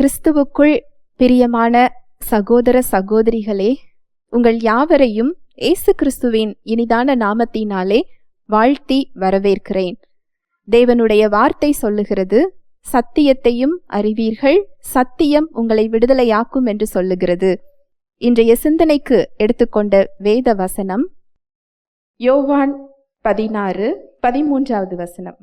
கிறிஸ்துவுக்குள் பிரியமான சகோதர சகோதரிகளே உங்கள் யாவரையும் இயேசு கிறிஸ்துவின் இனிதான நாமத்தினாலே வாழ்த்தி வரவேற்கிறேன். தேவனுடைய வார்த்தை சொல்லுகிறது சத்தியத்தையும் அறிவீர்கள் சத்தியம் உங்களை விடுதலையாக்கும் என்று சொல்லுகிறது. இன்றைய சிந்தனைக்கு எடுத்துக்கொண்ட வேத வசனம் யோவான் பதினாறு பதிமூன்றாவது வசனம்.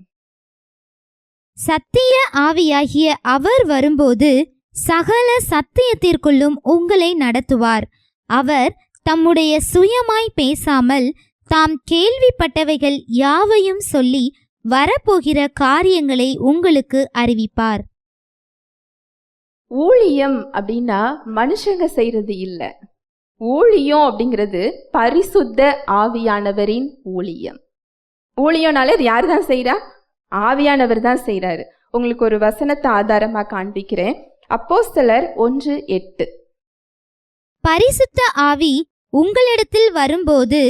சத்திய ஆவியாகிய அவர் வரும்போது சகல சத்தியத்திற்குள்ளும் உங்களை நடத்துவார். அவர் தம்முடைய சுயமாய் பேசாமல் தாம் கேள்விப்பட்டவைகள் யாவையும் சொல்லி வரப்போகிற காரியங்களை உங்களுக்கு அறிவிப்பார். ஊழியம் அப்படின்னா மனுஷங்க செய்யறது இல்ல. ஊழியம் அப்படிங்கிறது பரிசுத்த ஆவியானவரின் ஊழியம். ஊழியம்னால அது யார் தான் செய்யறா ஆவியானவர் தான் செய்றாரு. உங்களுக்கு ஒரு வசனத்தை ஆதாரமா காண்பிக்கிறேன். அப்போஸ்தலர் ஒன்று எட்டு. பரிசுத்த ஆவி உங்களிடத்தில் வரும்போது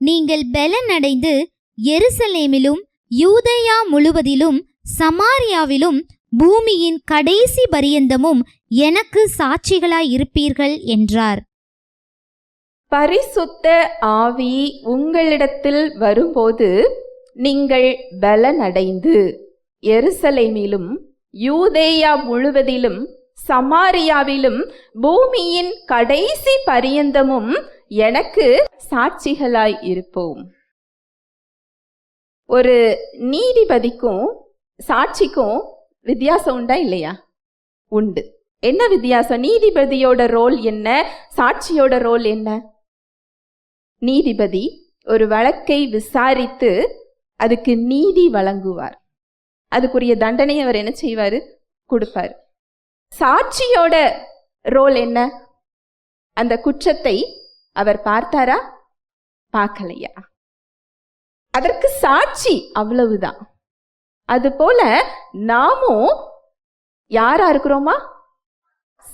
நீங்கள் பெலனடைந்து எருசலேமிலும் யூதேயா முழுவதிலும் சமாரியாவிலும் பூமியின் கடைசி பரியந்தமும் எனக்கு சாட்சிகளாய் இருப்பீர்கள் என்றார். பரிசுத்த ஆவி உங்களிடத்தில் வரும்போது நீங்கள் பலனடைந்து எருசலேமிலும் யூதேயா முழுவதிலும் சமாரியாவிலும் பூமியின் கடைசி பரியந்தமும் எனக்கு சாட்சிகளாய் இருப்போம். ஒரு நீதிபதிக்கும் சாட்சிக்கும் வித்தியாசம் உண்டா இல்லையா? உண்டு. என்ன வித்தியாசம்? நீதிபதியோட ரோல் என்ன? சாட்சியோட ரோல் என்ன? நீதிபதி ஒரு வழக்கை விசாரித்து அதுக்கு நீதி வழங்குவார். அதுக்குரிய தண்டனை அவர் என்ன செய்வார்? கொடுப்பார். சாட்சியோட ரோல் என்ன? அந்த குற்றத்தை அவர் பார்த்தாரா? பார்க்கலையா? அதற்கு சாட்சி அவ்வளவுதான். அதுபோல நாமும் யாரா இருக்கிறோமா?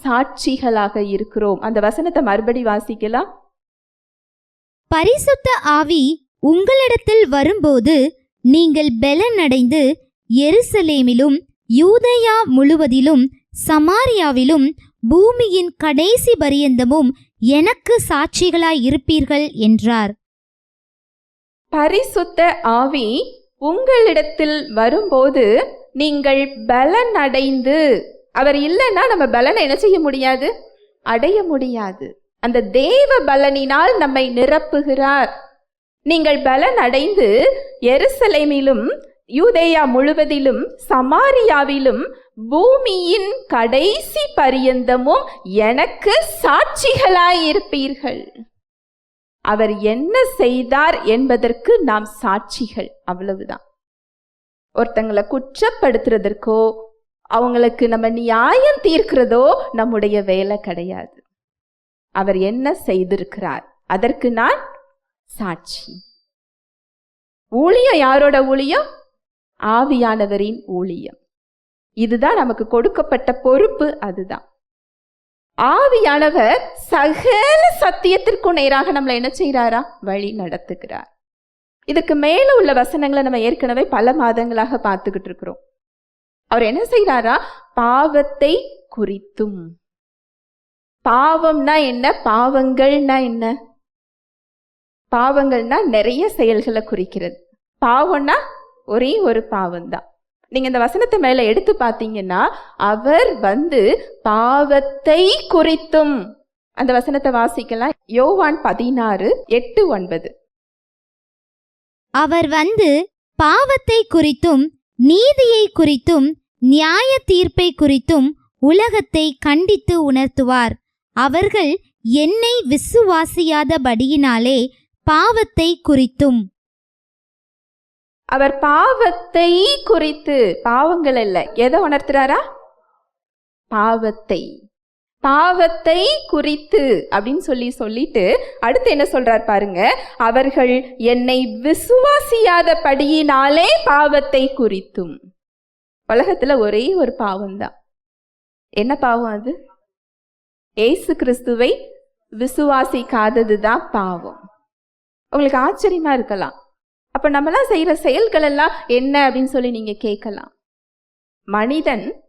சாட்சிகளாக இருக்கிறோம். அந்த வசனத்தை மறுபடி வாசிக்கலாம். பரிசுத்த ஆவி உங்களிடத்தில் வரும்போது நீங்கள் பெலனடைந்து எருசலேமிலும் யூதயா முழுவதிலும் சமாரியாவிலும் பூமியின் கடைசி பரியந்தமும் எனக்கு சாட்சிகளாய் இருப்பீர்கள் என்றார். பரிசுத்த ஆவி உங்களிடத்தில் வரும்போது நீங்கள் பலன் அடைந்து அவர் இல்லைன்னா நம்ம பலனை என்ன செய்ய முடியாது? அடைய முடியாது. அந்த தேவ பலனினால் நம்மை நிரப்புகிறார். நீங்கள் பலன் அடைந்து எருசலேமிலும் யூதேயா முழுவதிலும் சமாரியாவிலும் பூமியின் கடைசி பரியந்தமும் எனக்கு சாட்சிகளாயிருப்பீர்கள். அவர் என்ன செய்தார் என்பதற்கு நாம் சாட்சிகள் அவ்வளவுதான். ஒருத்தங்களை குற்றப்படுத்துறதற்கோ அவங்களுக்கு நம்ம நியாயம் தீர்க்கிறதோ நம்முடைய வேலை கிடையாது. அவர் என்ன செய்திருக்கிறார்? அதற்கு நான் சாட்சி. ஊழியம் யாரோட ஊழியம்? ஆவியானவரின் ஊழியம். இதுதான் நமக்கு கொடுக்கப்பட்ட பொறுப்பு அதுதான். ஆவியானவர் சகல சத்தியத்திற்கும் நேராக நம்மளை என்ன செய்கிறாரா? வழி நடத்துகிறார். இதுக்கு மேல உள்ள வசனங்களை நம்ம ஏற்கனவே பல மாதங்களாக பார்த்துக்கிட்டு இருக்கிறோம். அவர் என்ன செய்கிறாரா? பாவத்தை குறித்தும். பாவம்னா என்ன? பாவங்கள்னா என்ன? பாவங்கள்னா நிறைய செயல்களை குறிக்கிறது. பாவம்னா ஒரே ஒரு பாவம்தான். நீங்க இந்த வசனத்தை மேல எடுத்து பார்த்தீங்கன்னா அவர் வந்து பாவத்தை குறித்தும் அந்த வசனத்தை வாசிக்கலாம். யோவான் பதினாறு எட்டு ஒன்பது. அவர் வந்து பாவத்தை குறித்தும் நீதியை குறித்தும் நியாய தீர்ப்பை குறித்தும் உலகத்தை கண்டித்து உணர்த்துவார். அவர்கள் என்னை விசுவாசியாதபடியினாலே பாவத்தை குறித்தும் அவர் பாவத்தை குறித்து பாவங்கள் அல்ல எதை உணர்த்துறாரா? பாவத்தை. பாவத்தை குறித்து அப்படின்னு சொல்லி சொல்லிட்டு அடுத்து என்ன சொல்றார் பாருங்க. அவர்கள் என்னை விசுவாசியாதபடியினாலே பாவத்தை குறித்தும். உலகத்துல ஒரே ஒரு பாவம் தான் என்ன பாவம் அது? ஏசு கிறிஸ்துவை விசுவாசிக்காதது தான் பாவம். உங்களுக்கு ஆச்சரியமாக இருக்கலாம். அப்போ நம்மளாம் செய்கிற செயல்கள் எல்லாம் என்ன அப்படின்னு சொல்லி நீங்கள் கேட்கலாம். மனிதன்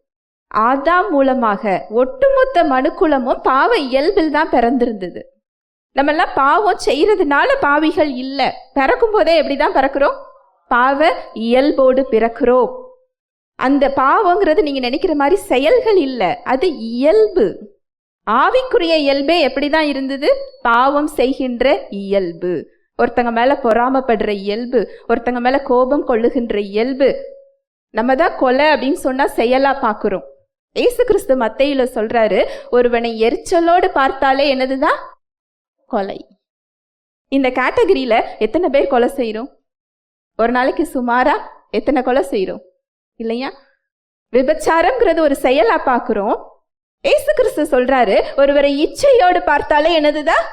ஆதாம் மூலமாக ஒட்டுமொத்த மனுக்குலமும் பாவ இயல்பில் தான் பிறந்திருந்தது. நம்மெல்லாம் பாவம் செய்கிறதுனால பாவிகள் இல்லை. பிறக்கும் போதே எப்படிதான் பிறக்கிறோம்? பாவ இயல்போடு பிறக்கிறோம். அந்த பாவங்கிறது நீங்கள் நினைக்கிற மாதிரி செயல்கள் இல்லை. அது இயல்பு. ஆவிக்குரிய இயல்பே எப்படி தான் இருந்தது? பாவம் செய்கின்ற இயல்பு. ஒருத்தங்க மேலே பொறாமப்படுற இயல்பு ஒருத்தங்க மேலே கோபம் கொள்ளுகின்ற இயல்பு நம்ம தான் கொலை அப்படின்னு சொன்னால் செயலாக பார்க்குறோம் ஏசு கிறிஸ்து மத்தையில் சொல்கிறாரு ஒருவனை எரிச்சலோடு பார்த்தாலே என்னதுதான்? கொலை. இந்த கேட்டகரியில் எத்தனை பேர் கொலை செய்கிறோம் ஒரு நாளைக்கு சுமாராக எத்தனை கொலை செய்கிறோம் இல்லையா? விபச்சாரம்ங்கிறது ஒரு செயலாக பார்க்குறோம் ஏசு கிறிஸ்து சொல்கிறாரு ஒருவரை இச்சையோடு பார்த்தாலே என்னதுதான்?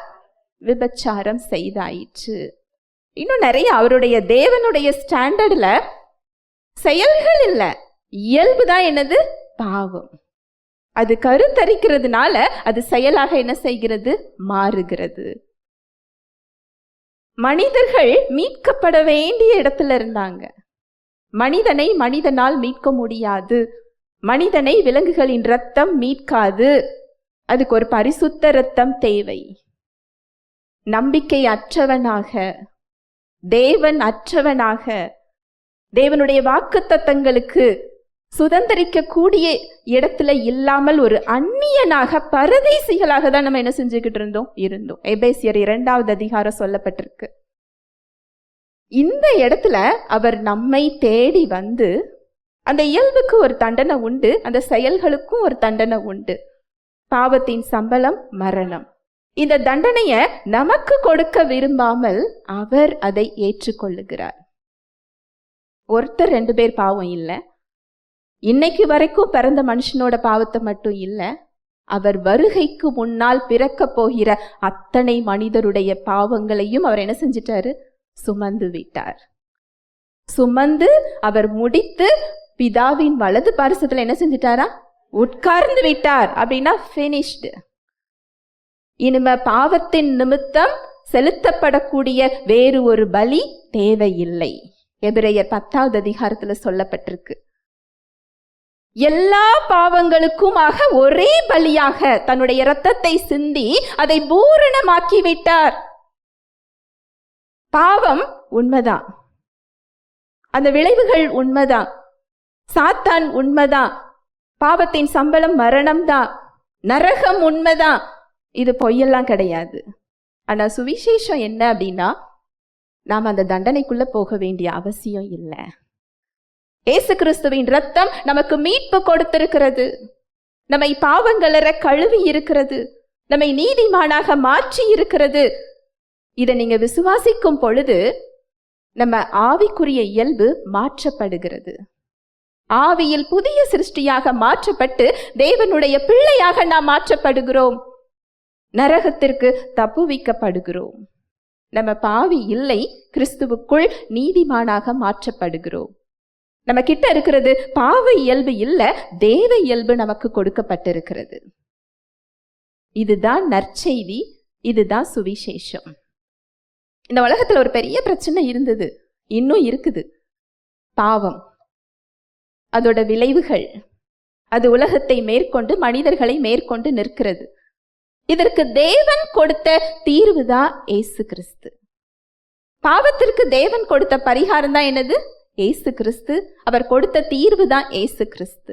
விபச்சாரம் செய்தாயிற்று. இன்னும் நிறைய அவருடைய தேவனுடைய ஸ்டாண்டர்டில் செயல்கள் இல்லை. இயல்பு தான் என்னது? பாவம். அது கருத்தரிக்கிறதுனால அது செயலாக என்ன செய்கிறது? மாறுகிறது. மனிதர்கள் மீட்கப்பட வேண்டிய இடத்துல இருந்தாங்க. மனிதனை மனிதனால் மீட்க முடியாது. மனிதனை விலங்குகளின் ரத்தம் மீட்காது. அதுக்கு ஒரு பரிசுத்த ரத்தம் தேவை. நம்பிக்கை அற்றவனாக தேவன் அற்றவனாக தேவனுடைய வாக்கு தத்தங்களுக்கு சுதந்திரிக்கக்கூடிய இடத்துல இல்லாமல் ஒரு அந்நியனாக பரதேசிகளாக தான் நம்ம என்ன செஞ்சுக்கிட்டு இருந்தோம்? இருந்தோம். எபேசியர் இரண்டாவது அதிகாரம் சொல்லப்பட்டிருக்கு. இந்த இடத்துல அவர் நம்மை தேடி வந்து அந்த இயல்புக்கு ஒரு தண்டனை உண்டு அந்த செயல்களுக்கும் ஒரு தண்டனை உண்டு. பாவத்தின் சம்பளம் மரணம். இந்த தண்டனையை நமக்கு கொடுக்க விரும்பாமல் அவர் அதை ஏற்றுக்கொள்ளுகிறார். ஒருத்தர் ரெண்டு பேர் பாவம் இல்லை. இன்னைக்கு வரைக்கும் பிறந்த மனுஷனோட பாவத்தை மட்டும் இல்லை அவர் வருகைக்கு முன்னால் பிறக்க போகிற அத்தனை மனிதருடைய பாவங்களையும் அவர் என்ன செஞ்சிட்டாரு? சுமந்து விட்டார். சுமந்து அவர் முடித்து பிதாவின் வலது பாரிசத்துல என்ன செஞ்சிட்டாரா? உட்கார்ந்து விட்டார் அப்படின்னா ஃபினிஷ்டு இனிமே பாவத்தின் நிமித்தம் செலுத்தப்படக்கூடிய வேறு ஒரு பலி தேவையில்லை. எபிரேயர் பத்தாவது அதிகாரத்தில் சொல்லப்பட்டிருக்கு. எல்லா பாவங்களுக்குமாக ஒரே பலியாக தன்னுடைய இரத்தத்தை சிந்தி அதை பூரணமாக்கி விட்டார் பாவம் உண்மைதான். அந்த விளைவுகள் உண்மைதான். சாத்தான் உண்மைதான். பாவத்தின் சம்பளம் மரணம்தான். நரகம் உண்மைதான். இது பொய்யெல்லாம் கிடையாது. ஆனால் சுவிசேஷம் என்ன அப்படின்னா நாம் அந்த தண்டனைக்குள்ளே போக வேண்டிய அவசியம் இல்லை. ஏசு கிறிஸ்துவின் ரத்தம் நமக்கு மீட்பு கொடுத்திருக்கிறது. நம்மை பாவங்களற கழுவி இருக்கிறது. நம்மை நீதிமானாக மாற்றி இருக்கிறது. இதை நீங்க விசுவாசிக்கும் பொழுது நம்ம ஆவிக்குரிய இயல்பு மாற்றப்படுகிறது. ஆவியில் புதிய சிருஷ்டியாக மாற்றப்பட்டு தேவனுடைய பிள்ளையாக நாம் மாற்றப்படுகிறோம். நரகத்திற்கு தப்புவிக்கப்படுகிறோம் நம்ம பாவி இல்லை கிறிஸ்துவுக்குள் நீதிமானாக மாற்றப்படுகிறோம். நம்ம கிட்ட இருக்கிறது பாவ இயல்பு இல்ல தேவ இயல்பு நமக்கு கொடுக்கப்பட்டிருக்கிறது. இதுதான் நற்செய்தி இதுதான் சுவிசேஷம். இந்த உலகத்துல ஒரு பெரிய பிரச்சனை இருந்தது இன்னும் இருக்குது. பாவம். அதோட விளைவுகள். அது உலகத்தை மேற்கொண்டு மனிதர்களை மேற்கொண்டு நிற்கிறது. இதற்கு தேவன் கொடுத்த தீர்வு தான் ஏசு கிறிஸ்து. பாவத்திற்கு தேவன் கொடுத்த பரிகாரம் தான் என்னது? ஏசு கிறிஸ்து. அவர் கொடுத்த தீர்வு தான் ஏசு கிறிஸ்து.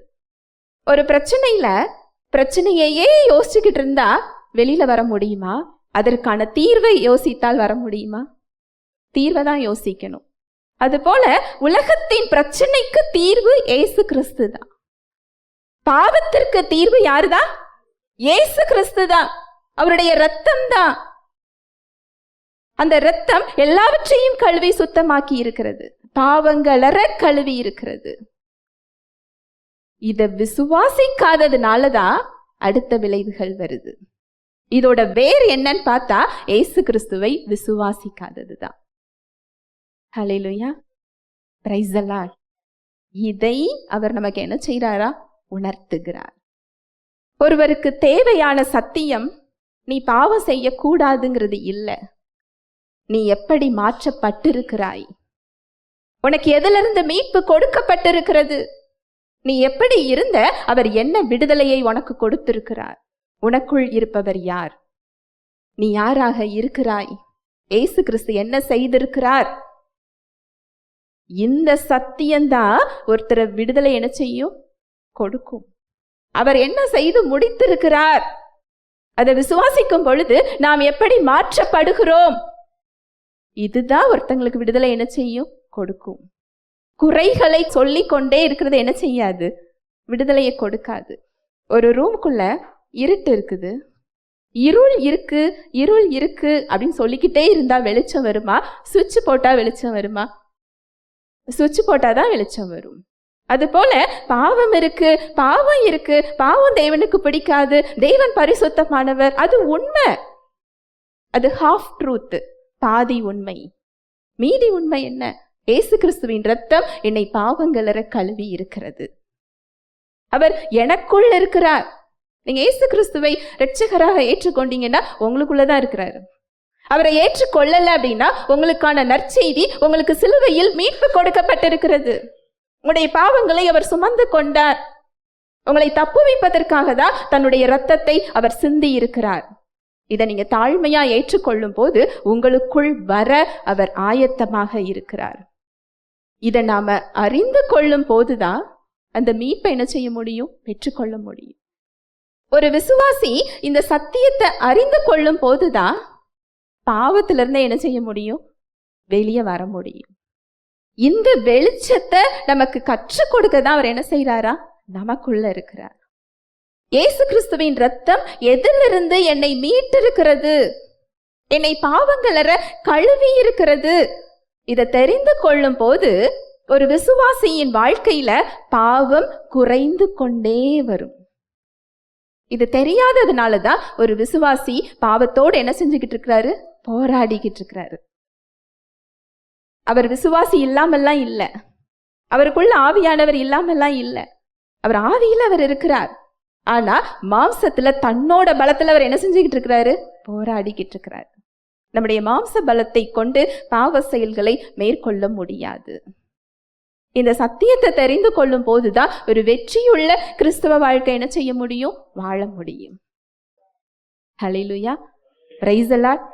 ஒரு பிரச்சனையில பிரச்சனையையே யோசிச்சுக்கிட்டு இருந்தா வெளியில வர முடியுமா? அதற்கான தீர்வை யோசித்தால் வர முடியுமா? தீர்வை தான் யோசிக்கணும். அதுபோல உலகத்தின் பிரச்சனைக்கு தீர்வு ஏசு கிறிஸ்து தான் பாவத்திற்கு தீர்வு யாருதான் ஏசு கிறிஸ்து தான் அவருடைய ரத்தம் தான் அந்த ரத்தம் எல்லாவற்றையும் கழுவி சுத்தமாக்கி இருக்கிறது பாவங்களற கழுவி இருக்கிறது இத விசுவாசிக்காததுனால தான் அடுத்த விளைவுகள் வருது. இதோட வேர் என்னன்னு பார்த்தா ஏசு கிறிஸ்துவை விசுவாசிக்காதது தான் ஹalleluya பிரைஸ் இதை அவர் நமக்கு என்ன செய்கிறாரா உணர்த்துகிறார். ஒருவருக்கு தேவையான சத்தியம் நீ பாவம் செய்யக்கூடாதுங்கிறது இல்லை. நீ எப்படி மாற்றப்பட்டிருக்கிறாய்? உனக்கு எதிலிருந்து மீட்பு கொடுக்கப்பட்டிருக்கிறது? நீ எப்படி இருந்த? அவர் என்ன விடுதலையை உனக்கு கொடுத்திருக்கிறார்? உனக்குள் இருப்பவர் யார்? நீ யாராக இருக்கிறாய்? ஏசு கிறிஸ்து என்ன செய்திருக்கிறார்? இந்த சத்தியம்தான் ஒருத்தரை விடுதலை என்ன செய்யும்? கொடுக்கும். அவர் என்ன செய்து முடித்திருக்கிறார்? அதை விசுவாசிக்கும் பொழுது நாம் எப்படி மாற்றப்படுகிறோம்? இதுதான் ஒருத்தங்களுக்கு விடுதலை என்ன செய்யும்? கொடுக்கும். குறைகளை சொல்லி கொண்டே இருக்கிறது என்ன செய்யாது? விடுதலையை கொடுக்காது. ஒரு ரூமுக்குள்ள இருட்டு இருக்குது. இருள் இருக்கு இருள் இருக்கு அப்படின்னு சொல்லிக்கிட்டே இருந்தா வெளிச்சம் வருமா? சுவிட்ச் போட்டா வெளிச்சம் வருமா? சுவிட்ச் போட்டாதான் வெளிச்சம் வரும். அதுபோல பாவம் இருக்கு பாவம் இருக்கு பாவம் தேவனுக்கு பிடிக்காது தேவன் பரிசுத்தமானவர் அது உண்மை. அது ஹாஃப் ட்ரூத் பாதி உண்மை. மீதி உண்மை என்ன? ஏசு கிறிஸ்துவின் ரத்தம் என்னை பாவங்களற கழுவி இருக்கிறது. அவர் எனக்குள் இருக்கிறார். நீங்க ஏசு கிறிஸ்துவை ரட்சகராக ஏற்றுக்கொண்டீங்கன்னா உங்களுக்குள்ளதான் இருக்கிறாரு. அவரை ஏற்றுக்கொள்ளல அப்படின்னா உங்களுக்கான நற்செய்தி உங்களுக்கு சிலுவையில் மீட்பு கொடுக்கப்பட்டிருக்கிறது. உங்களுடைய பாவங்களை அவர் சுமந்து கொண்டார். உங்களை தப்புவிப்பதற்காக தான் தன்னுடைய இரத்தத்தை அவர் சிந்தி இருக்கிறார் இதை நீங்க தாழ்மையா ஏற்றுக்கொள்ளும் போது உங்களுக்குள் வர அவர் ஆயத்தமாக இருக்கிறார். இதை நாம அறிந்து கொள்ளும் போதுதான் அந்த மீட்பை என்ன செய்ய முடியும்? பெற்றுக்கொள்ள முடியும். ஒரு விசுவாசி இந்த சத்தியத்தை அறிந்து கொள்ளும் போதுதான் பாவத்திலிருந்து என்ன செய்ய முடியும்? வெளியே வர முடியும். இந்த வெளிச்சத்தை நமக்கு கற்றுக் கொடுக்க தான் அவர் என்ன செய்யறாரா நமக்குள்ள இருக்கிறார். இயேசு கிறிஸ்துவின் ரத்தம் எதிலிருந்து என்னை மீட்டிருக்கிறது என்னை பாவங்களற கழுவி இருக்கிறது? இதை தெரிந்து கொள்ளும் போது ஒரு விசுவாசியின் வாழ்க்கையில பாவம் குறைந்து கொண்டே வரும். இது தெரியாததுனால தான் ஒரு விசுவாசி பாவத்தோடு என்ன செஞ்சுக்கிட்டு இருக்கிறாரு? போராடிக்கிட்டு இருக்கிறாரு. அவர் விசுவாசி இல்லாமல்லாம் இல்லை. அவருக்குள்ள ஆவியானவர் இல்லாமல்லாம் இல்லை. அவர் ஆவியில் அவர் இருக்கிறார். ஆனா மாம்சத்துல தன்னோட பலத்துல அவர் என்ன செஞ்சுக்கிட்டு இருக்கிறாரு? போராடிக்கிட்டு இருக்கிறாரு. நம்முடைய மாம்ச பலத்தை கொண்டு பாவ செயல்களை மேற்கொள்ள முடியாது. இந்த சத்தியத்தை தெரிந்து கொள்ளும் போதுதான் ஒரு வெற்றியுள்ள கிறிஸ்தவ வாழ்க்கை என்ன செய்ய முடியும்? வாழ முடியும். ஹலிலுயா பிரைசலாட்